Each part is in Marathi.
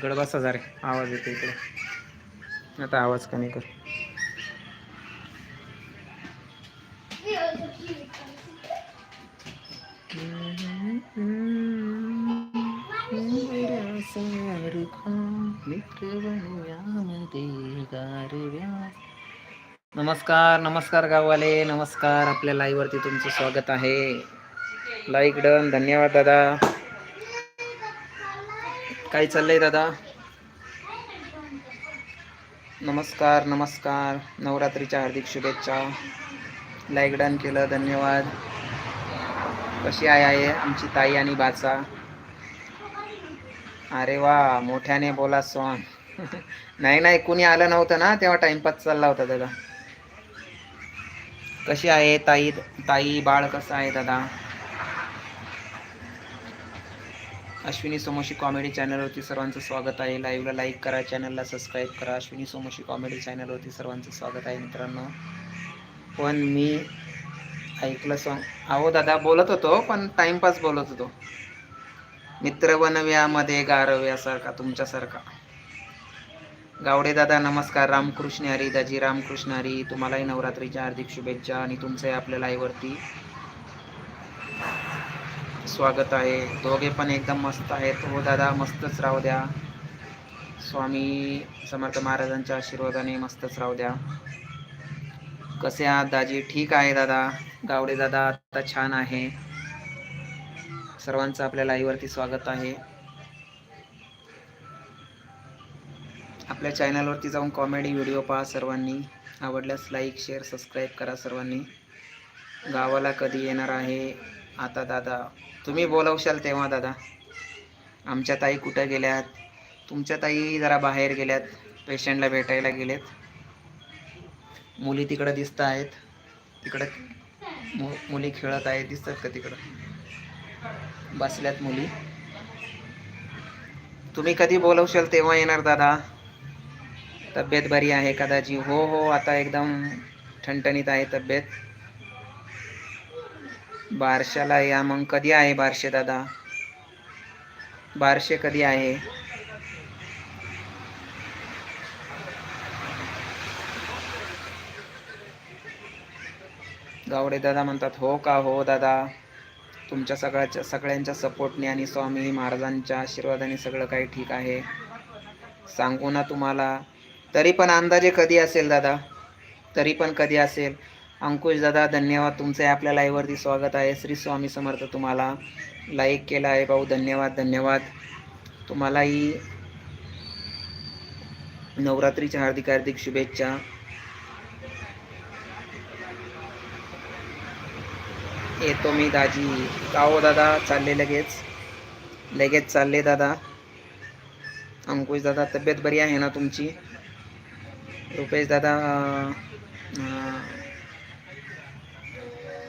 तिकडं बसा रे आवाज येतो इकडं. आता आवाज कमी कर. नमस्कार नमस्कार गाववाले. नमस्कार. आपल्या लाईव्ह वरती तुमचं स्वागत आहे. Like done. धन्यवाद दादा. काय चाललंय दादा? नमस्कार नमस्कार. नवरात्रीच्या हार्दिक शुभेच्छा. लाईक डन केलं धन्यवाद. कशी आहे आहे? आमची ताई आणि बाचा. अरे वा मोठ्याने बोला सॉन नाही नाही कुणी आलं नव्हतं ना तेव्हा टाइमपास चालला होता दादा. कशी आहे ताई ताई बाळ कसं आहे दादा? अश्विनी सोमोशी कॉमेडी चॅनलवरती सर्वांचं स्वागत आहे. लाईव्हला लाईक करा चॅनलला सबस्क्राईब करा. अश्विनी सोमोशी कॉमेडी चॅनलवरती सर्वांचं स्वागत आहे मित्रांनो. पण मी ऐकलं सॉंग अहो दादा बोलत होतो पण टाईमपास बोलत होतो. मित्र बनव्यामध्ये गारव्यासारखा तुमच्यासारखा. गावडे दादा नमस्कार. रामकृष्ण हरी दाजी रामकृष्ण हरी तुम्हालाही नवरात्रीच्या हार्दिक शुभेच्छा आणि तुमचंही आपल्या लाईव्हवरती स्वागत आहे. दोघे पण एकदम मस्त आहेत. हो दादा मस्तच राहू द्या. स्वामी समर्थ महाराजांच्या आशीर्वादाने मस्तच राहू द्या. कसे आहात दाजी? ठीक आहे दादा. गावडे दादा आता छान आहे. सर्वांचं आपल्या लाईव्हवरती स्वागत आहे. आपल्या चॅनलवरती जाऊन कॉमेडी व्हिडिओ पहा सर्वांनी. आवडल्यास लाईक शेअर सबस्क्राईब करा सर्वांनी. गावाला कधी येणार आहे? आता दादा तुम्ही बोलवशाल तेव्हा दादा. आमच्या ताई कुठं गेल्यात? तुमच्या ताई जरा बाहेर गेल्यात पेशंटला भेटायला गेलेत. मुली तिकडं दिसत आहेत. तिकडं मु मुली खेळत आहेत दिसतात का तिकडं? बसल्यात मुली. तुम्ही कधी बोलवशाल तेव्हा येणार दादा? तब्येत बरी आहे कदाची हो हो आता एकदम ठणठणीत आहे तब्येत. बारशाला या मग कधी आहे बारशे दादा? बारशे कधी आहे? गावडे दादा म्हणतात हो का हो दादा? तुमच्या सगळ्याच्या सगळ्यांच्या सपोर्टने आणि स्वामी महाराजांच्या आशीर्वादाने सगळं काही ठीक आहे. सांगू ना तुम्हाला तरी पण अंदाजे कधी असेल दादा? तरी पण कधी असेल? अंकुश दादा धन्यवाद. तुमचे आपल्या लाईव्हवरती स्वागत आहे. श्री स्वामी समर्थ तुम्हाला लाईक केला आहे. भाऊ धन्यवाद धन्यवाद. तुम्हालाही नवरात्रीच्या हार्दिक हार्दिक शुभेच्छा. येतो मी दाजी. काओ हो दादा? चालले लगेच. लगेच चालले दादा. अंकुश दादा तब्येत बरी आहे ना तुमची? रुपेश दादा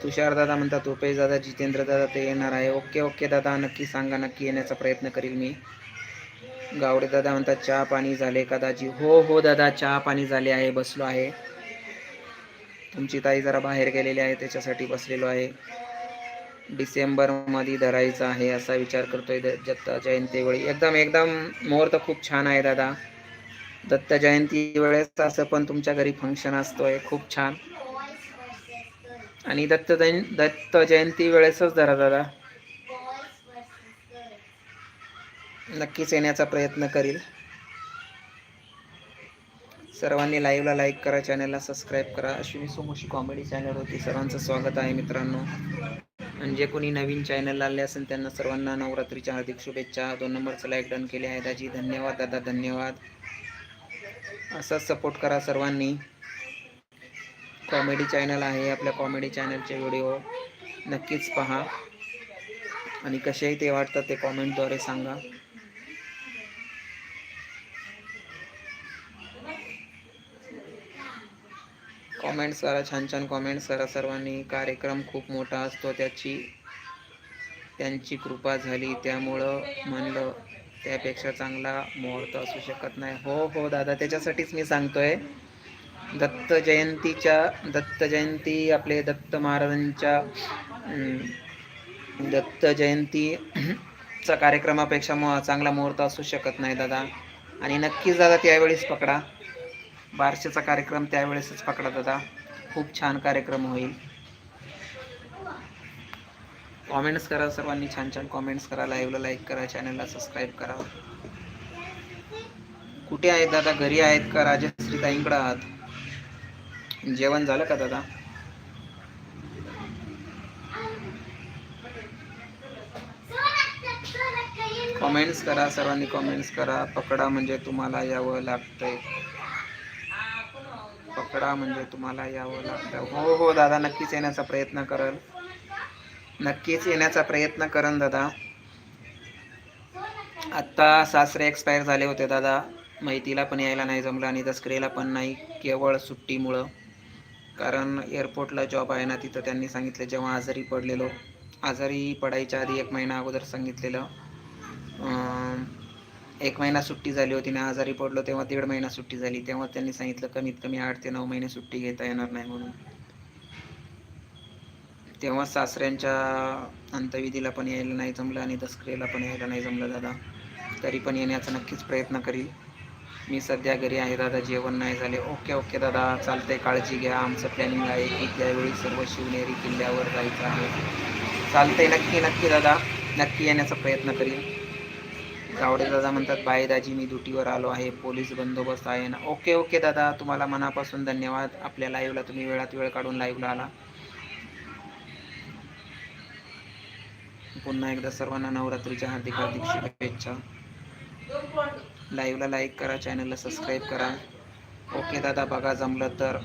दादा म्हणतात रुपेश दादा जितेंद्र दादा ते येणार आहे. ओके ओके दादा नक्की सांगा नक्की येण्याचा प्रयत्न करील मी. गावडे दादा म्हणतात चहा पाणी झाले का दाजी? हो हो दादा चहा पाणी झाले आहे बसलो आहे. तुमची ताई जरा बाहेर गेलेली आहे त्याच्यासाठी बसलेलो आहे. डिसेंबरमध्ये धरायचा आहे असा विचार करतोय द- दत्त जयंतीवेळी एकदम एकदम मुहूर्त खूप छान आहे दादा. दत्त जयंती वेळेस असं पण तुमच्या घरी फंक्शन असतोय खूप छान. आणि दत्त जयं दत्त जयंती वेळेसच धरा दादा. नक्कीच येण्याचा प्रयत्न करील. सर्वांनी लाईव्हला लाईक करा चॅनलला सबस्क्राईब करा. अश्विनी सोमोशी कॉमेडी चॅनलवरती सर्वांचं स्वागत आहे मित्रांनो. आणि जे कोणी नवीन चॅनलला आले असेल त्यांना सर्वांना नवरात्रीच्या हार्दिक शुभेच्छा. दोन नंबरचं लाईक डन केले आहे दाजी धन्यवाद दादा धन्यवाद. असाच सपोर्ट करा सर्वांनी. कॉमेडी चॅनल आहे आपल्या कॉमेडी चॅनलचे व्हिडिओ नक्कीच पहा. आणि कसेही ते वाटतात ते कॉमेंटद्वारे सांगा. कॉमेंट्स करा छान छान कॉमेंट्स करा. सर्वांनी कार्यक्रम खूप मोठा असतो त्याची त्यांची कृपा झाली त्यामुळं म्हणलं त्यापेक्षा चांगला मुहूर्त असू शकत नाही. हो हो दादा त्याच्यासाठीच मी सांगतोय. दत्त जयंतीच्या दत्त जयंती आपले दत्त महाराजांच्या दत्त जयंतीचा कार्यक्रमापेक्षा मग चांगला मुहूर्त असू शकत नाही दादा. आणि नक्कीच दादा त्यावेळेस पकडा. बारशेचा कार्यक्रम त्यावेळेसच पकडा दादा. खूप छान कार्यक्रम होईल. कॉमेंट्स करा सर्वांनी छान छान कॉमेंट्स करा. लाईव्हला लाईक करा चॅनलला सबस्क्राईब करा. कुठे आहेत दादा? घरी आहेत का? राजश्री ताईंकडे आहात? जेवण झालं का दादा? कॉमेंट्स करा सर्वांनी कॉमेंट्स करा. पकडा म्हणजे तुम्हाला यावं लागतंय. पकडा म्हणजे तुम्हाला यावं लागतं हो हो दादा नक्कीच येण्याचा प्रयत्न करल. नक्कीच येण्याचा प्रयत्न करन दादा. आत्ता सासरे एक्सपायर झाले होते दादा. माहितीला पण यायला नाही जमलं आणि दसकरेला पण नाही केवळ सुट्टीमुळं. कारण एअरपोर्टला जॉब आहे ना तिथं त्यांनी सांगितलं जेव्हा आजारी पडलेलो. आजारी पडायच्या आधी एक महिना अगोदर सांगितलेलं. एक महिना सुट्टी झाली होती ना आजारी पडलो तेव्हा दीड महिना सुट्टी झाली. तेव्हा त्यांनी सांगितलं कमीत कमी आठ ते नऊ महिने सुट्टी घेता येणार नाही म्हणून. तेव्हा सासऱ्यांच्या अंतविधीला पण यायला नाही जमलं आणि दसकरेला पण यायला नाही जमलं दादा. तरी पण येण्याचा नक्कीच प्रयत्न करील. मी सध्या घरी आहे दादा जेवण नाही झाले. ओके ओके दादा. चालतंय काळजी घ्या. आमचं प्लॅनिंग आहे की त्यावेळी सर्व शिवनेरी किल्ल्यावर जायचं आहे. चालतंय नक्की नक्की दादा. नक्की येण्याचा प्रयत्न करीन. गावडे दादा म्हणतात बाय दाजी मी ड्युटीवर आलो आहे. पोलीस बंदोबस्त आहे ना. ओके ओके दादा. तुम्हाला मनापासून धन्यवाद. आपल्या लाईव्हला तुम्ही वेळात वेळ काढून लाईव्हला आला. पुन्हा एकदा सर्वांना नवरात्रीच्या हार्दिक हार्दिक शुभेच्छा. लाईव्हला लाईक करा चॅनलला सबस्क्राईब करा. ओके दादा बघा जमलं तर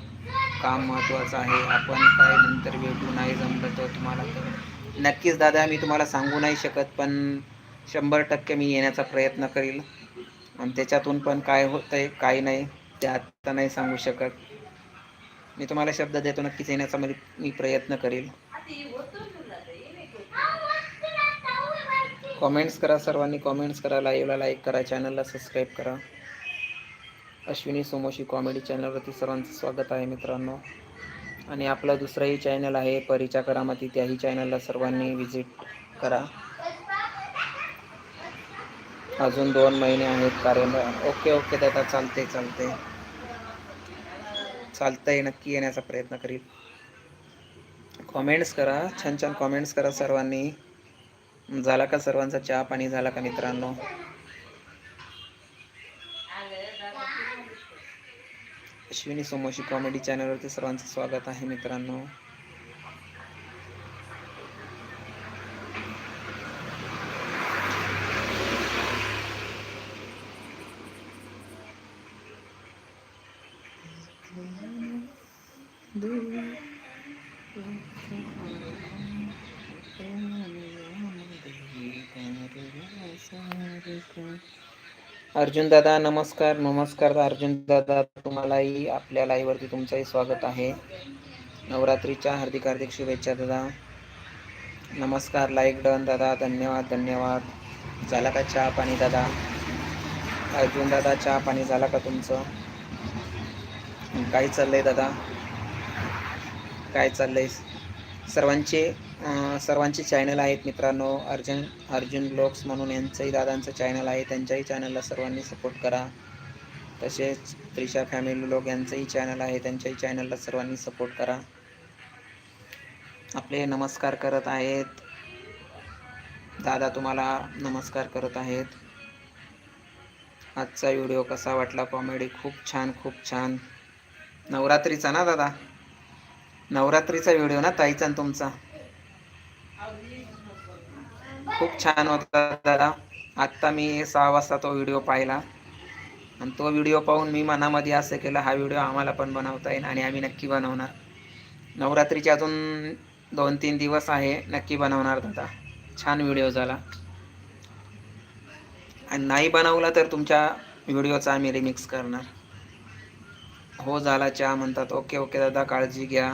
काम महत्त्वाचं आहे. आपण काय नंतर भेटू नाही जमलं तर तुम्हाला तर नक्कीच दादा मी तुम्हाला सांगू नाही शकत पण शंभर टक्के मी येण्याचा प्रयत्न करील. आणि त्याच्यातून पण काय होतंय काय नाही ते आत्ता नाही सांगू शकत. मी तुम्हाला शब्द देतो नक्कीच येण्याचा मी प्रयत्न करील. कॉमेंट्स करा सर्वांनी कॉमेंट्स करा लाईव्हला लाईक करा चॅनलला सबस्क्राईब करा. अश्विनी सोमोशी कॉमेडी चॅनलवरती सर्वांचं स्वागत आहे मित्रांनो. आणि आपलं दुसरंही चॅनल आहे परीच्या करामती त्याही चॅनलला सर्वांनी व्हिजिट करा. अजून दोन महिने आहेत कार्यक्रम ओके ओके दादा चालते चालते चालतंय नक्की येण्याचा प्रयत्न करील. कॉमेंट्स करा छान छान कॉमेंट्स करा सर्वांनी. झाला का सर्वांचा चहा पाणी झाला का मित्रांनो? अश्विनी सोमोशी कॉमेडी चॅनलवरती सर्वांचं स्वागत आहे मित्रांनो. अर्जुन दादा नमस्कार. नमस्कार अर्जुन दादा तुम्हालाही आपल्या लाईव्हवरती तुमचंही स्वागत आहे. नवरात्रीच्या हार्दिक हार्दिक शुभेच्छा दादा. नमस्कार लाईक डन दादा धन्यवाद धन्यवाद. झाला का चहा पाणी दादा? अर्जुन दादा चहा पाणी झाला का तुमचं? काय चाललंय दादा? काय चाललंय? सर्वांचे सर्वांचे चॅनल आहेत मित्रांनो. अर्जुन अर्जुन ब्लॉग्स म्हणून यांचंही दादांचं चॅनल आहे. त्यांच्याही चॅनलला सर्वांनी सपोर्ट करा. तसेच त्रिशा फॅमिली लोक यांचंही चॅनल आहे. त्यांच्याही चॅनलला सर्वांनी सपोर्ट करा. आपले नमस्कार करत आहेत. दादा तुम्हाला नमस्कार करत आहेत. आजचा व्हिडिओ कसा वाटला? कॉमेडी खूप छान खूप छान. नवरात्रीचा ना दादा? नवरात्रीचा व्हिडिओ ना ताईचा आणि तुमचा? खूप छान होता दादा. आत्ता मी सहा वाजता तो व्हिडिओ पाहिला. आणि तो व्हिडिओ पाहून मी मनामध्ये असं केलं हा व्हिडिओ आम्हाला पण बनवता येईल आणि आम्ही नक्की बनवणार. नवरात्रीचे अजून दोन तीन दिवस आहे नक्की बनवणार दादा. छान व्हिडिओ झाला. आणि नाही बनवला तर तुमच्या व्हिडिओचा आम्ही रिमिक्स करणार. हो झाला चहा म्हणतात. ओके ओके दादा काळजी घ्या.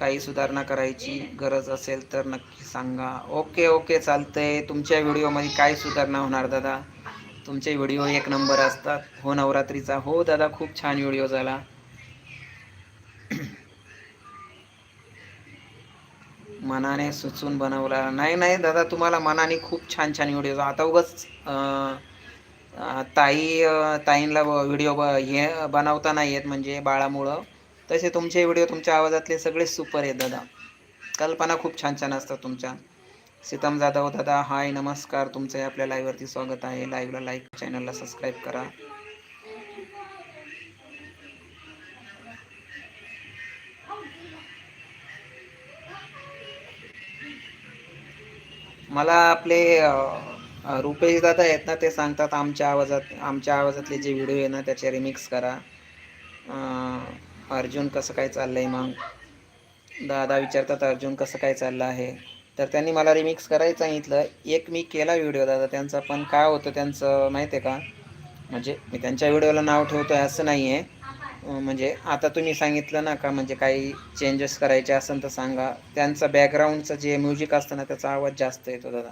काही सुधारणा करायची गरज असेल तर नक्की सांगा. ओके ओके चालतंय. तुमच्या व्हिडिओमध्ये काय सुधारणा होणार दादा? तुमचे व्हिडिओ एक नंबर असतात. हो नवरात्रीचा. हो दादा खूप छान व्हिडिओ झाला. मनाने सुचून बनवला. नाही नाही दादा तुम्हाला मनाने खूप छान छान व्हिडिओ आता उगाच ताई ताईंला व्हिडिओ ब हे बनवता नाही येत म्हणजे बाळामुळं. तसे तुमचे व्हिडिओ तुमच्या आवाजातले सगळे सुपर आहेत दादा. कल्पना खूप छान छान असतात तुमच्या. सीतम जाधव दादा हाय नमस्कार. तुमचं आपल्या लाईव्हवरती स्वागत आहे. लाईव्हला लाईक चॅनलला सबस्क्राईब करा. मला आपले रुपेश दादा आहेत ना ते सांगतात आमच्या आवाजात आमच्या आवाजातले जे व्हिडिओ आहे ना त्याचे रिमिक्स करा. आ... अर्जुन कसं काय चाललं आहे मग? दादा विचारतात अर्जुन कसं काय चाललं आहे? तर त्यांनी मला रिमिक्स करायचं सांगितलं. एक मी केला व्हिडिओ दादा. त्यांचा पण काय होतं त्यांचं माहिती आहे का? म्हणजे मी त्यांच्या व्हिडिओला नाव ठेवतो आहे असं नाही आहे म्हणजे आता तुम्ही सांगितलं ना का म्हणजे काही चेंजेस करायचे असेल तर सांगा. त्यांचं बॅकग्राऊंडचं जे म्युझिक असतं ना त्याचा आवाज जास्त येतो दादा.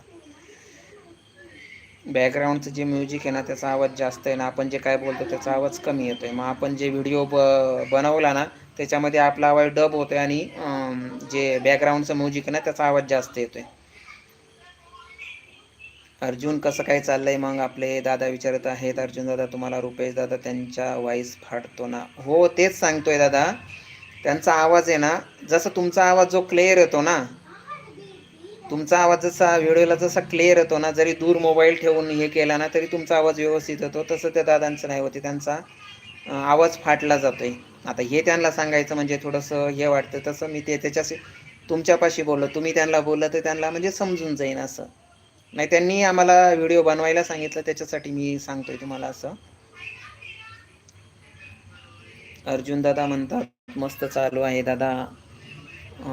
बॅकग्राऊंडचं जे म्युझिक आहे ना त्याचा आवाज जास्त आहे ना आपण जे काय बोलतो त्याचा आवाज कमी येतोय. मग आपण जे व्हिडिओ ब बनवला ना त्याच्यामध्ये आपला आवाज डब होतोय आणि जे बॅकग्राऊंडचं म्युझिक आहे ना त्याचा आवाज जास्त येतोय. अर्जुन कसं काय चाललंय मग? आपले दादा विचारत आहेत. अर्जुन दादा तुम्हाला रुपेश दादा त्यांच्या वॉईस फाटतो ना? हो तेच सांगतोय दादा. त्यांचा आवाज आहे ना जसं तुमचा आवाज जो क्लिअर येतो ना तुमचा आवाज जसा व्हिडिओला जसा क्लिअर येतो ना जरी दूर मोबाईल ठेवून हे केला ना तरी तुमचा आवाज व्यवस्थित येतो. तसं त्या दादांचं नाही होते त्यांचा आवाज फाटला जातो आहे आता हे त्यांना सांगायचं म्हणजे थोडंसं हे वाटतं. तसं मी ते त्याच्याशी तुमच्यापाशी बोललो. तुम्ही त्यांना बोललं तर त्यांना म्हणजे समजून जाईन असं. नाही त्यांनी आम्हाला व्हिडिओ बनवायला सांगितलं. त्याच्यासाठी मी सांगतोय तुम्हाला असं. अर्जुन दादा म्हणतात मस्त चालू आहे दादा.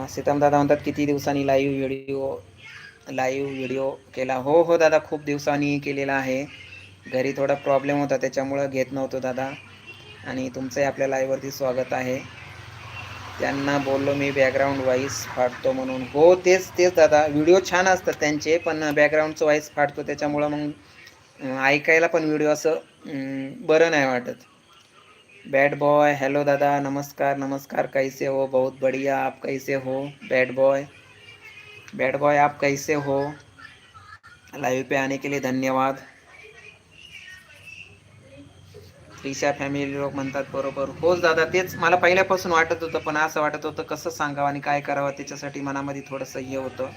सीताम दादा म्हणतात किती दिवसांनी लाईव्ह व्हिडिओ लाईव्ह व्हिडिओ केला. हो हो दादा खूप दिवसांनी केलेला आहे. घरी थोडा प्रॉब्लेम होता त्याच्यामुळं घेत नव्हतो दादा. आणि तुमचंही आपल्या लाईव्हवरती स्वागत आहे. त्यांना बोललो मी बॅकग्राऊंड वाईस फाटतो म्हणून. हो तेच तेच दादा. व्हिडिओ छान असतात त्यांचे पण बॅकग्राऊंडचं वाईस फाटतो त्याच्यामुळं मग ऐकायला पण व्हिडिओ असं बरं नाही वाटत. बैड बॉय हेलो दादा नमस्कार नमस्कार कैसे हो? बहुत बढ़िया आप कैसे हो? बैड बॉय बैड बॉय आप कैसे हो? लाइव पे आने के लिए धन्यवाद। त्रिशा फॅमिली लोक म्हणतात बरोबर. होच दादा तेच मला पहिल्यापासून वाटत होतं पण असं वाटत होतं कसं सांगावं आणि काय करावं त्याच्यासाठी मनामध्ये थोडंसं हे होतं.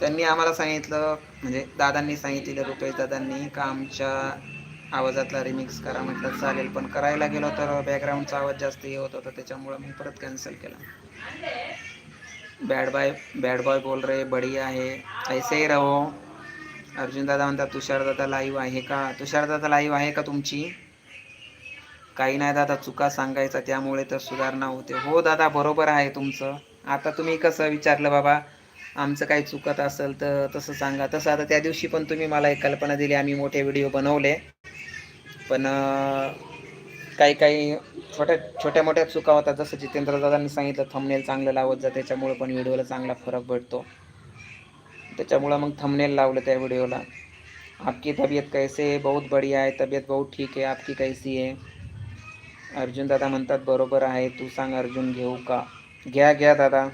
त्यांनी आम्हाला सांगितलं म्हणजे दादांनी सांगितलेलं रुपेश दादांनी का आमच्या आवाजातला रिमिक्स करा म्हटलं चालेल पण करायला गेलो तर बॅकग्राऊंडचा आवाज जास्त हे होत होता त्याच्यामुळं मी परत कॅन्सल केला. बॅड बॉय बॅड बॉय बोल रे बढिया आहे. ऐसे ही रहो. अर्जुन दादा म्हणतात तुषार दादा लाईव्ह आहे का? तुषार दादा लाईव्ह आहे का तुमची? काही नाही दादा चुका सांगायचा त्यामुळे तर सुधारणा होते. हो दादा बरोबर आहे तुमचं. आता तुम्ही कसं विचारलं बाबा? आमचं काही चुकत असेल तर तसं सांगा. तसं आता त्या दिवशी पण तुम्ही मला एक कल्पना दिली आम्ही मोठे व्हिडिओ बनवले. पण काही काही छोट्या छोट्या मोठ्या चुका होतात. जसं जितेंद्र दादांनी सांगितलं थंबनेल चांगलं लावत जा त्याच्यामुळं पण व्हिडिओला चांगला फरक पडतो त्याच्यामुळं मग थंबनेल लावलं त्या व्हिडिओला आपकी तबीयत कैसे है? बहुत बढ़िया आहे तब्येत बहुत ठीक आहे आपकी कैसी आहे अर्जुन दादा म्हणतात बरोबर आहे. तू सांग अर्जुन घेऊ का? घ्या घ्या दादा.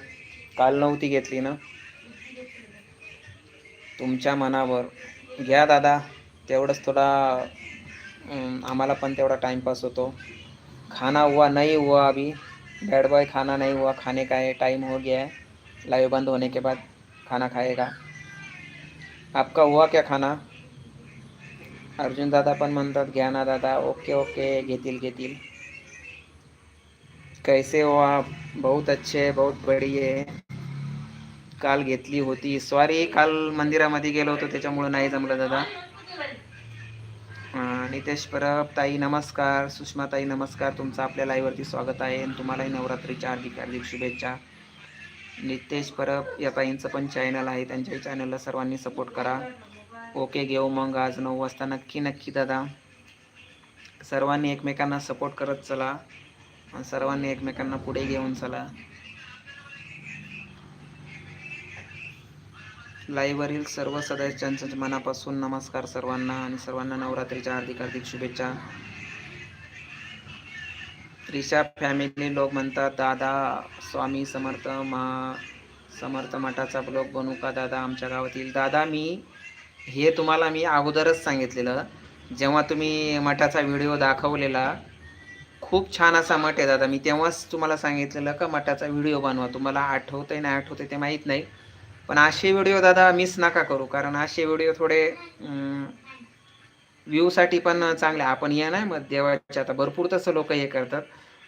काल नव्हती घेतली ना? तुमच्या मनावर. घ्या दादा. तेवढंच थोडा आम्हाला पण तेवढा टाइमपास होतो. खाना हुआ नहीं हुआ अभी. बैड बॉय खाना नहीं हुआ खाने का टाइम हो गया है. लाइव बंद होने के बाद खाना खाएगा. आपका हुआ क्या खाना? अर्जुन दादा पण म्हणतात घ्या ना दादा. ओके ओके घेतील घेतील. कैसे हो आप? बहुत अच्छे बहुत बढिये काल घेतली होती. सॉरी काल मंदिरामध्ये गेलो होतो त्याच्यामुळं नाही जमलं दादा. नितेश परब ताई नमस्कार. सुषमा ताई नमस्कार. तुमचं आपल्या लाईव्हवरती स्वागत आहे आणि तुम्हालाही नवरात्रीच्या हार्दिक हार्दिक शुभेच्छा. नितेश परब या ताईंचं पण चॅनल आहे. त्यांच्याही चॅनलला सर्वांनी सपोर्ट करा. ओके घेऊ मग आज नऊ वाजता. नक्की नक्की दादा. सर्वांनी एकमेकांना सपोर्ट करत चला. आणि सर्वांनी एकमेकांना पुढे घेऊन चला. लाईव्हवरील सर्व सदस्यांचे मनापासून नमस्कार सर्वांना आणि सर्वांना नवरात्रीच्या हार्दिक हार्दिक शुभेच्छा. त्रिशा फॅमिली लोक म्हणतात दादा स्वामी समर्थ मा समर्थ मठाचा ब्लॉग बनू का दादा आमच्या गावातील? दादा मी हे तुम्हाला मी अगोदरच सांगितलेलं. जेव्हा तुम्ही मठाचा व्हिडिओ दाखवलेला खूप छान असा मठ आहे दादा. मी तेव्हाच तुम्हाला सांगितलेलं का मठाचा व्हिडिओ बनवा. तुम्हाला आठवतंय नाही आठवतंय ते माहीत नाही. पण असे व्हिडिओ दादा मिस नका करू. कारण असे व्हिडिओ थोडे व्ह्यूसाठी पण चांगले. आपण हे नाही मग देवाच्या आता भरपूर तसं लोक हे करतात.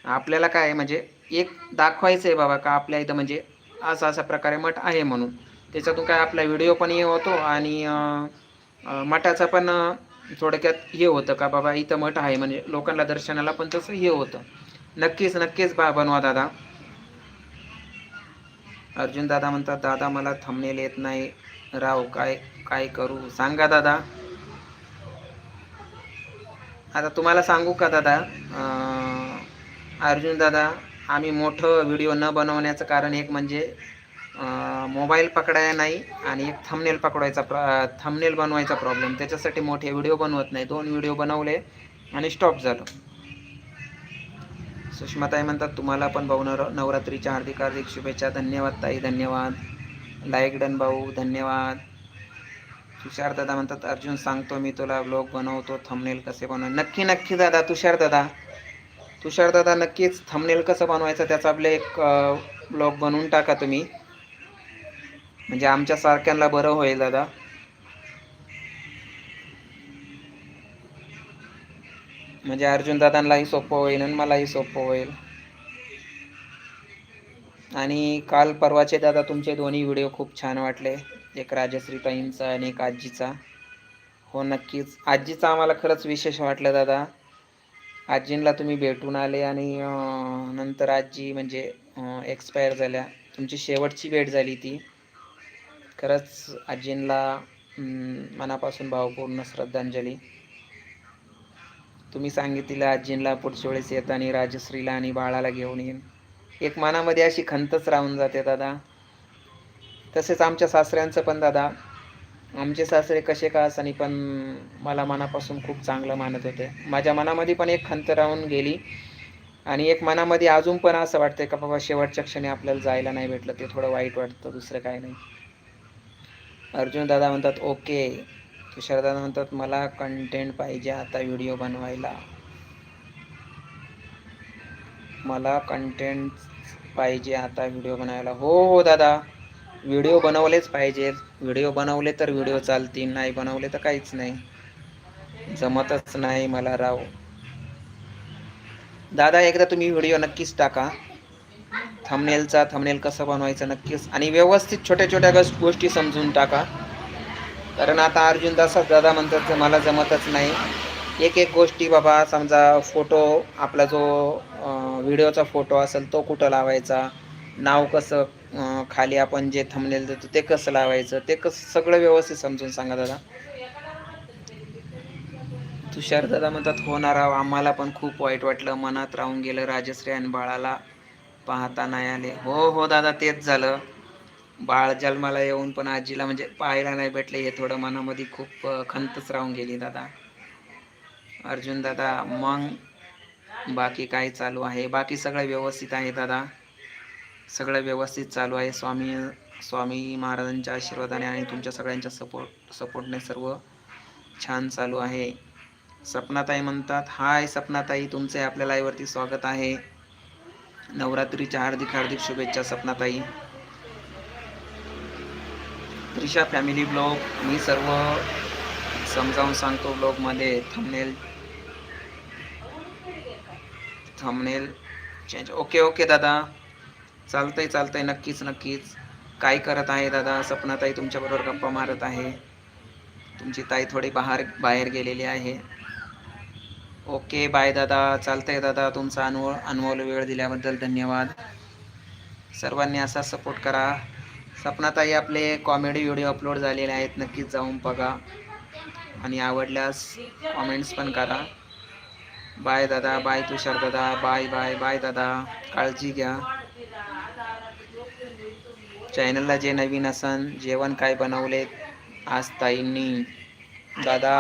आपल्याला काय म्हणजे एक दाखवायचं आहे बाबा का आपल्या इथं म्हणजे असा असा प्रकारे मठ आहे म्हणून. त्याच्यातून काय आपला व्हिडिओ पण हे होतो आणि मठाचा पण थोडक्यात हे होतं का बाबा इथं मठ आहे म्हणजे लोकांना दर्शनाला पण तसं हे होतं. नक्कीच नक्कीच बा बनवा दादा. अर्जुन दादा म्हणतात दादा मला थंबनेल येत नाही. राव काय काय करू? सांगा दादा. आता तुम्हाला सांगू का दादा? अर्जुन दादा आम्ही मोठं व्हिडिओ न बनवण्याचं कारण एक म्हणजे मोबाईल पकडायला नाही आणि एक थंबनेल पकडायचा प्र थंबनेल बनवायचा प्रॉब्लेम त्याच्यासाठी मोठे व्हिडिओ बनवत नाही. दोन व्हिडिओ बनवले आणि स्टॉप झालं. सुषमाताई म्हणतात तुम्हाला पण भाऊ नवर नवरात्रीच्या हार्दिक हार्दिक शुभेच्छा. धन्यवाद ताई धन्यवाद. लाईक डन भाऊ धन्यवाद. तुषार दादा म्हणतात अर्जुन सांगतो मी तुला ब्लॉग बनवतो थंबनेल कसे बनव नक्की नक्की दादा तुषार दादा. तुषार दादा नक्कीच थंबनेल कसं बनवायचं त्याचा आपले एक ब्लॉग बनवून टाका तुम्ही. म्हणजे आमच्यासारख्यांना बरं होईल दादा. म्हणजे अर्जुन दादांनाही सोपं होईल आणि मलाही सोपं होईल. आणि काल परवाचे दादा तुमचे दोन्ही व्हिडिओ खूप छान वाटले. एक राजश्री ताईंचा आणि एक आजीचा. हो नक्कीच. आजीचा आम्हाला खरंच विशेष वाटलं दादा. आजींना तुम्ही भेटून आले आणि नंतर आजी म्हणजे एक्सपायर झाल्या. तुमची शेवटची भेट झाली ती. खरंच आजींना मनापासून भावपूर्ण श्रद्धांजली. तुम्ही सांगितलेलं आजींना पुढच्या वेळेस येताना राजश्रीला आणि बाळाला घेऊन येईन. एक मनामध्ये अशी खंतच राहून जाते दादा. तसेच आमच्या सासऱ्यांचं पण दादा. आमचे सासरे कसे का असणी पण मला मनापासून खूप चांगलं मानत होते. माझ्या मनामध्ये पण एक खंत राहून गेली. आणि एक मनामध्ये अजून पण असं वाटतंय का बाबा शेवटच्या क्षणी आपल्याला जायला नाही भेटलं ते थोडं वाईट वाटतं दुसरं काय नाही. अर्जुन दादा म्हणतात ओके. तुषार म्हणतात मला कंटेंट पाहिजे आता व्हिडिओ बनवायला. मला कंटेंट पाहिजे आता व्हिडिओ बनवायला. हो हो दादा. व्हिडिओ बनवलेच पाहिजेत व्हिडिओ बनवले तर व्हिडिओ चालतील नाही बनवले तर काहीच नाही. जमतच नाही मला राव. दादा एकदा तुम्ही व्हिडिओ नक्कीच टाका. थमनेलचा थमनेल कसं बनवायचं नक्कीच. आणि व्यवस्थित छोट्या छोट्या गोष्टी समजून टाका. कारण आता अर्जुन दासात दादा म्हणतात मला जमतच नाही. एक एक गोष्टी बाबा समजा फोटो आपला जो व्हिडिओचा फोटो असेल तो कुठं लावायचा? नाव कसं खाली आपण जे थंबनेल देतो ते कसं लावायचं? ते कसं सगळं व्यवस्थित समजून सांगा दादा. तुषार दादा म्हणतात होणार आहो आम्हाला पण खूप वाईट वाटलं. मनात राहून गेलं राजश्री आणि बाळाला पाहता नाही आले. हो हो दादा तेच झालं. बाळ जन्माला येऊन पण आजीला म्हणजे पाहायला नाही भेटले हे थोडं मनामध्ये खूप खंतच राहून गेली दादा. अर्जुन दादा मग बाकी काय चालू आहे? बाकी सगळं व्यवस्थित आहे दादा. सगळं व्यवस्थित चालू आहे. स्वामी स्वामी महाराजांच्या आशीर्वादाने आणि तुमच्या सगळ्यांच्या सपोर्ट सपोर्टने सर्व छान चालू आहे. सपनाताई म्हणतात हाय सपनाताई तुमचे आपल्या लाईव्हवरती स्वागत आहे. नवरात्रीच्या हार्दिक हार्दिक शुभेच्छा सपनाताई. Trisha family blog. मी सर्व समजावून सांगतो ब्लॉगमध्ये. Thumbnail thumbnail change okay okay दादा. चालतंय चालतंय. नक्कीच नक्कीच. काय करत आहे दादा? सपनाताई तुमच्याबरोबर गप्पा मारत आहे. तुमची ताई थोडी बाहेर बाहेर गेलेली आहे. ओके बाय दादा. चालतंय दादा तुमचा अनमोल अनमोल वेळ दिल्याबद्दल धन्यवाद. सर्वांनी असा सपोर्ट करा. सपनाताई आपले कॉमेडी व्हिडिओ अपलोड झालेले आहेत. नक्कीच जाऊन बघा. आणि आवडल्यास कॉमेंट्स पण करा. बाय दादा बाय तुषार दादा बाय बाय बाय दादा. काळजी घ्या. चॅनलला जे नवीन असन जेवण काय बनवले आज ताईंनी. दादा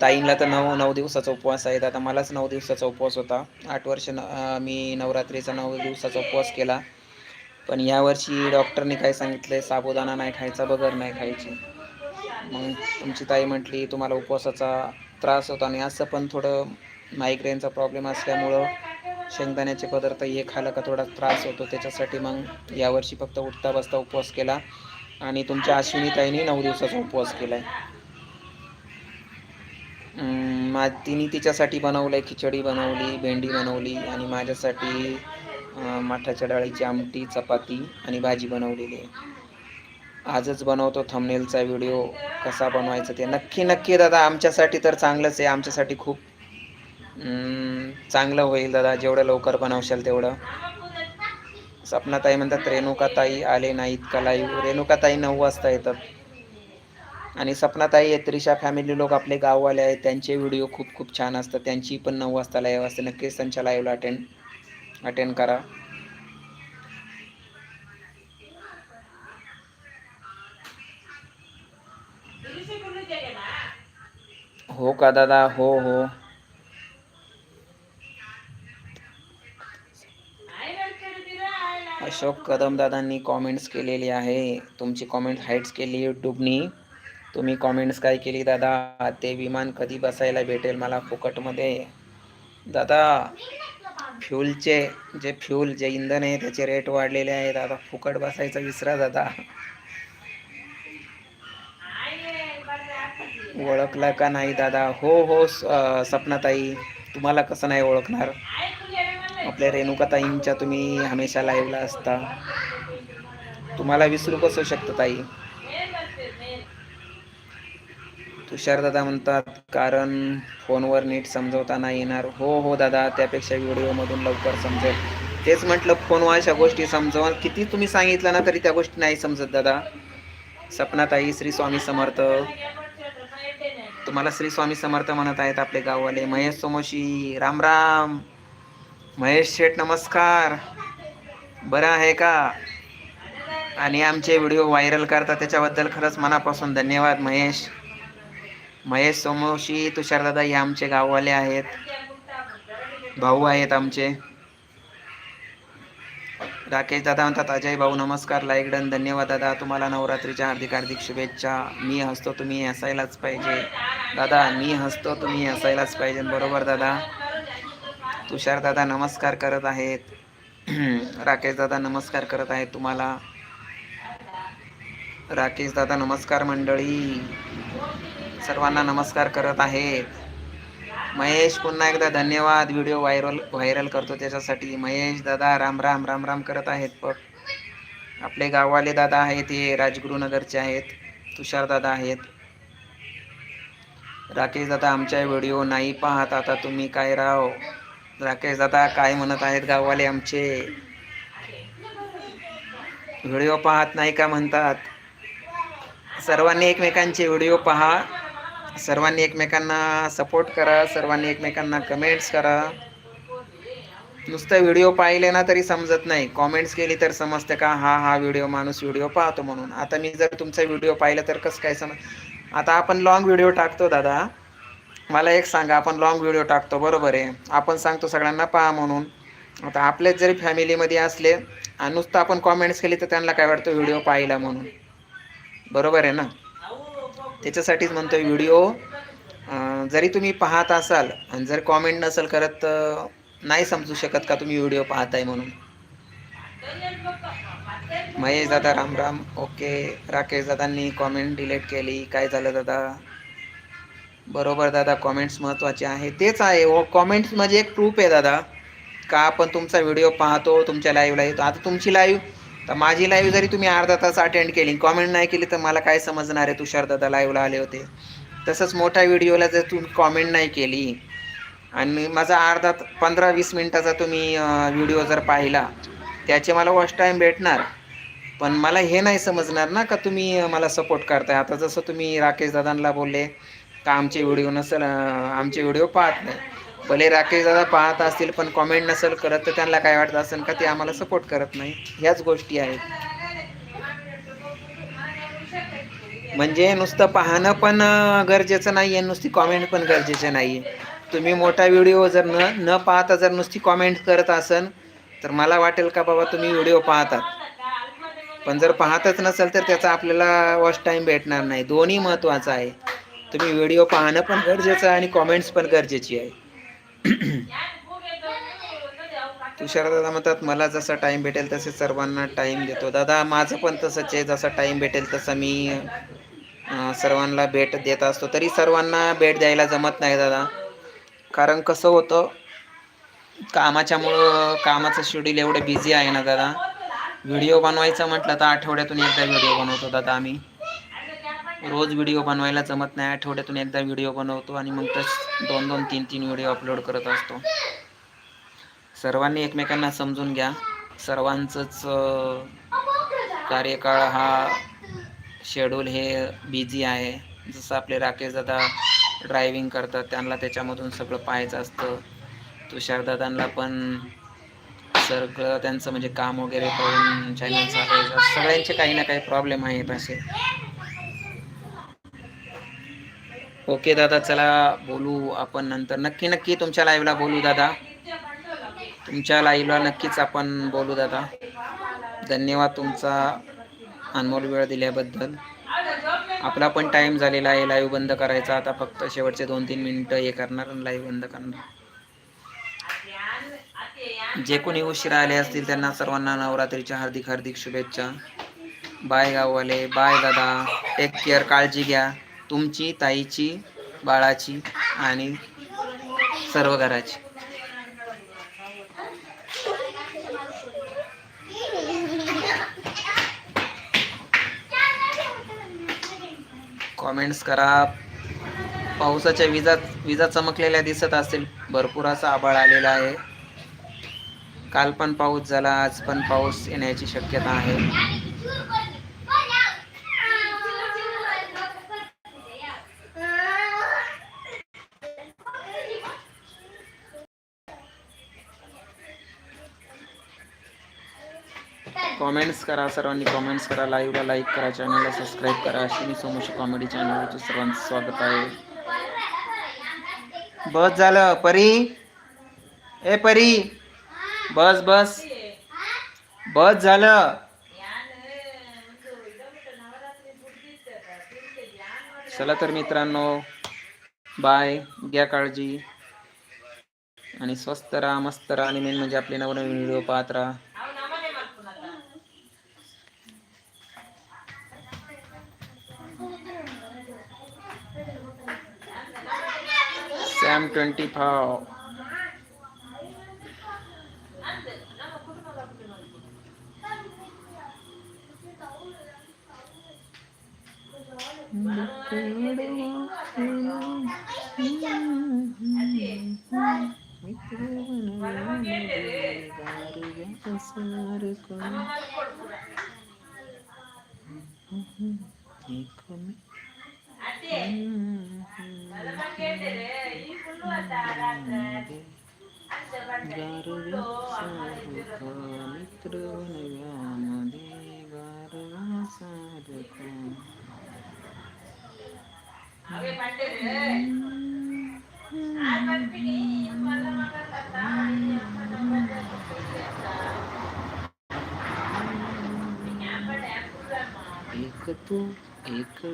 ताईंला तर नऊ नऊ दिवसाचा उपवास आहे. दादा मलाच नऊ दिवसाचा उपवास होता. आठ वर्ष न मी नवरात्रीचा नऊ दिवसाचा उपवास केला. पण यावर्षी डॉक्टरने काय सांगितलं साबुदाणा नाही खायचा बगर नाही खायची. मग तुमची ताई म्हटली तुम्हाला उपवासाचा त्रास होता. आणि असं पण थोडं मायग्रेनचा प्रॉब्लेम असल्यामुळं शेंगदाण्याचे पदार्थ हे खायला का थोडा त्रास होतो? त्याच्यासाठी मग यावर्षी फक्त उठता बसता उपवास केला. आणि तुमच्या अश्विनी ताईने नऊ दिवसाचा उपवास केला आहे मा तिने तिच्यासाठी बनवलं आहे खिचडी बनवली भेंडी बनवली. आणि माझ्यासाठी माठाच्या डाळीची आमटी चपाती आणि भाजी बनवलेली आहे. आजच बनवतो थंबनेलचा व्हिडिओ कसा बनवायचा ते नक्की नक्की दादा आमच्यासाठी तर चांगलंच आहे. आमच्यासाठी खूप चांगलं होईल दादा. जेवढं लवकर बनवशाल तेवढं. सपनाताई म्हणतात रेणुकाताई आले नाहीत का लाईव्ह रेणुकाताई नऊ वाजता येतात. आणि सपनाताई आहेत त्रिशा फॅमिली लोक आपले गाववाले आहेत. त्यांचे व्हिडिओ खूप खूप छान असतात. त्यांची पण नऊ वाजता लाईव्ह असते. नक्कीच त्यांच्या लाईव्हला अटेंड अटेंड करा. हो का दादा? हो हो. अशोक कदम दादांनी कॉमेंट्स केलेली आहे. तुमची कॉमेंट हाईट्स केली यूट्यूबनी तुम्ही कॉमेंट्स काय केली दादा? ते विमान कधी बसायला भेटेल? मला फुकटमध्ये. दादा फ्यूलचे जे फ्यूल जे इंधन आहे त्याचे रेट वाढलेले आहेत. आता फुकट बसायचा विसरा दादा. ओळखला का नाही दादा? हो हो सपनाताई तुम्हाला कसं नाही ओळखणार? आपल्या रेणुकाताईंच्या तुम्ही हमेशा लाईव्हला असता. तुम्हाला विसरू कसं शकतं ताई? तुषार दादा म्हणतात कारण फोनवर नीट समजवताना येणार. हो हो दादा त्यापेक्षा व्हिडिओमधून लवकर समजेल. तेच म्हटलं फोनवर अशा गोष्टी समजवा किती तुम्ही सांगितलं ना तरी त्या गोष्टी नाही समजत दादा. सपनाताई श्री स्वामी समर्थ. तुम्हाला श्री स्वामी समर्थ म्हणत आहेत आपले गाववाले. महेश सोमोशी राम राम. महेश शेठ नमस्कार. बरं आहे का? आणि आमचे व्हिडिओ व्हायरल करता त्याच्याबद्दल खरंच मनापासून धन्यवाद महेश. महेश सोमोशी तुषारदादा हे आमचे गाववाले आहेत. भाऊ आहेत आमचे. राकेश दादा म्हणतात अजय भाऊ नमस्कार लाईक डन धन्यवाद दादा. तुम्हाला नवरात्रीच्या हार्दिक हार्दिक शुभेच्छा. मी हसतो तुम्ही हसायलाच पाहिजे. दादा मी हसतो तुम्ही हसायलाच पाहिजे. बरोबर दादा. तुषार दादा नमस्कार करत आहेत. राकेश दादा नमस्कार करत आहेत तुम्हाला. राकेश दादा नमस्कार मंडळी. सर्वांना नमस्कार करत आहेत. महेश पुन्हा एकदा धन्यवाद. व्हिडिओ व्हायरल व्हायरल करतो त्याच्यासाठी. महेश दादा राम राम राम राम करत आहेत बघ. आपले गाववाले दादा आहेत हे राजगुरुनगरचे आहेत. तुषार दादा आहेत. राकेश दादा आमच्या व्हिडिओ नाही पाहत. आता तुम्ही काय राव? राकेश दादा काय म्हणत आहेत गाववाले आमचे? व्हिडिओ पाहत नाही का म्हणतात? सर्वांनी एकमेकांचे व्हिडिओ पहा. सर्वांनी एकमेकांना सपोर्ट करा सर्वांनी एकमेकांना कमेंट्स करा. नुसतं व्हिडिओ पाहिले ना तरी समजत नाही. कॉमेंट्स केली तर समजते का हा हा व्हिडिओ माणूस व्हिडिओ पाहतो म्हणून. आता मी जर तुमचा व्हिडिओ पाहिला तर कसं काय समज? आता आपण लॉंग व्हिडिओ टाकतो दादा. मला एक सांगा आपण लॉंग व्हिडिओ टाकतो बरोबर आहे. आपण सांगतो सगळ्यांना पहा म्हणून. आता आपलेच जरी फॅमिलीमध्ये असले आणि नुसतं आपण कॉमेंट्स केली तर त्यांना काय वाटतं? व्हिडिओ पाहिला म्हणून. बरोबर आहे ना? त्याच्यासाठीच म्हणतो व्हिडिओ. जरी तुम्ही पाहत असाल आणि जर कॉमेंट नसेल करत तर नाही समजू शकत का तुम्ही व्हिडिओ पाहताय म्हणून? महेश दादा राम राम. ओके राकेश दादांनी कॉमेंट डिलीट केली. काय झालं दादा? बरोबर दादा कॉमेंट्स महत्त्वाचे आहे. तेच आहे हो. कॉमेंट्स म्हणजे एक प्रूफ आहे दादा का आपण तुमचा व्हिडिओ पाहतो तुमच्या लाईव्हला येतो. आता तुमची लाईव्ह तर माझी लाईव्ह जरी तुम्ही अर्धा तास अटेंड केली कॉमेंट नाही केली तर मला काय समजणार आहे? तुषार दादा लाईव्हला आले होते. तसंच मोठ्या व्हिडिओला जर तुम्ही कॉमेंट नाही केली आणि माझा अर्धा पंधरा वीस मिनटाचा तुम्ही व्हिडिओ जर पाहिला त्याचे मला वॉच टाईम भेटणार. पण मला हे नाही समजणार ना का तुम्ही मला सपोर्ट करताय? आता जसं तुम्ही राकेश दादांना बोलले का आमचे व्हिडिओ नसेल आमचे व्हिडिओ पाहत नाही. भले राकेश दादा पाहत असतील पण कॉमेंट नसेल करत तर त्यांना काय वाटत असेल का ते आम्हाला सपोर्ट करत नाही? ह्याच गोष्टी आहेत. म्हणजे नुसतं पाहणं पण गरजेचं नाही आहे नुसती कॉमेंट पण गरजेचं नाही आहे तुम्ही मोठा व्हिडिओ जर न न पाहता जर नुसती कॉमेंट करत असन तर मला वाटेल का बाबा तुम्ही व्हिडिओ पाहतात? पण जर पाहतच नसेल तर त्याचा आपल्याला वॉच टाईम भेटणार नाही. दोन्ही महत्त्वाचं आहे. तुम्ही व्हिडिओ पाहणं पण गरजेचं आहे आणि कॉमेंट्स पण गरजेची आहे. तुषार दादा म्हणतात मला जसा टाइम भेटेल तसे सर्वांना टाइम देतो. दादा माझं पण तसंच आहे. जसा टाइम भेटेल तसं मी सर्वांना भेट देत असतो. तरी सर्वांना भेट द्यायला जमत नाही दादा. कारण कसं होतं कामाच्यामुळं कामाचं शेड्यूल एवढं बिझी आहे ना दादा. व्हिडिओ बनवायचं म्हटलं तर आठवड्यातून एकदा व्हिडिओ बनवतो दादा आम्ही. रोज व्हिडिओ बनवायला जमत नाही. आठवड्यातून एकदा व्हिडिओ बनवतो आणि मग तस दोन दोन तीन तीन व्हिडिओ अपलोड करत असतो. सर्वांनी एकमेकांना समजून घ्या. सर्वांचंच कार्यकाळ हा शेड्यूल हे बिझी आहे. जसं आपले राकेश दादा ड्रायव्हिंग करतात त्यांना त्याच्यामधून सगळं पाहायचं असतं. तुषारदादांना पण सगळं त्यांचं म्हणजे काम वगैरे करून चॅनल चालवायचं सगळ्यांचे काही ना काही प्रॉब्लेम आहेत असे. ओके दादा चला बोलू आपण नंतर. नक्की नक्की तुमच्या लाईव्हला बोलू दादा. तुमच्या लाईव्हला नक्कीच आपण बोलू दादा. धन्यवाद तुमचा अनमोल वेळ दिल्याबद्दल. आपला पण टाइम झालेला आहे लाईव्ह बंद करायचा. आता फक्त शेवटचे दोन तीन मिनिटं हे करणार आणि लाईव्ह बंद करणार. जे कोणी उशिरा आले असतील त्यांना सर्वांना नवरात्रीच्या हार्दिक हार्दिक शुभेच्छा. बाय गाववाले बाय दादा. टेक केअर काळजी घ्या. तुमची ताईची बाळाची आणि सर्व घराची. कॉमेंट्स करा. पावसाच्या विजा विजा चमकलेल्या दिसत असतील भरपूर असा आभाळ आलेला आहे. काल पण पाऊस झाला आज पण पाऊस येण्याची शक्यता आहे. कॉमेंट्स करा सर्वांनी कॉमेंट्स करा लाईव्हला लाईक करा चॅनलला सबस्क्राईब करा. अश्विनी सोमोशी कॉमेडी चॅनलवरचे सर्वांचं स्वागत आहे. बस झालं. परी? ए परी? बस बस. बस झालं. चला तर मित्रांनो बाय घ्या काळजी. आणि स्वस्त राहा मस्त राहा. आणि मेन म्हणजे आपले नवनवीन व्हिडिओ पाहत राहा. am 25. मित्र नव्यामध्ये गारवा सारखा एक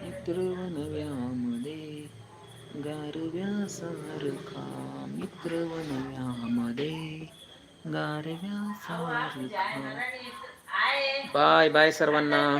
तू एक मी मित्र वनव्यामध्ये गारव्यासारखा मित्र वनव्यामध्ये गारव्यासारखा बाय बाय सर्वांना।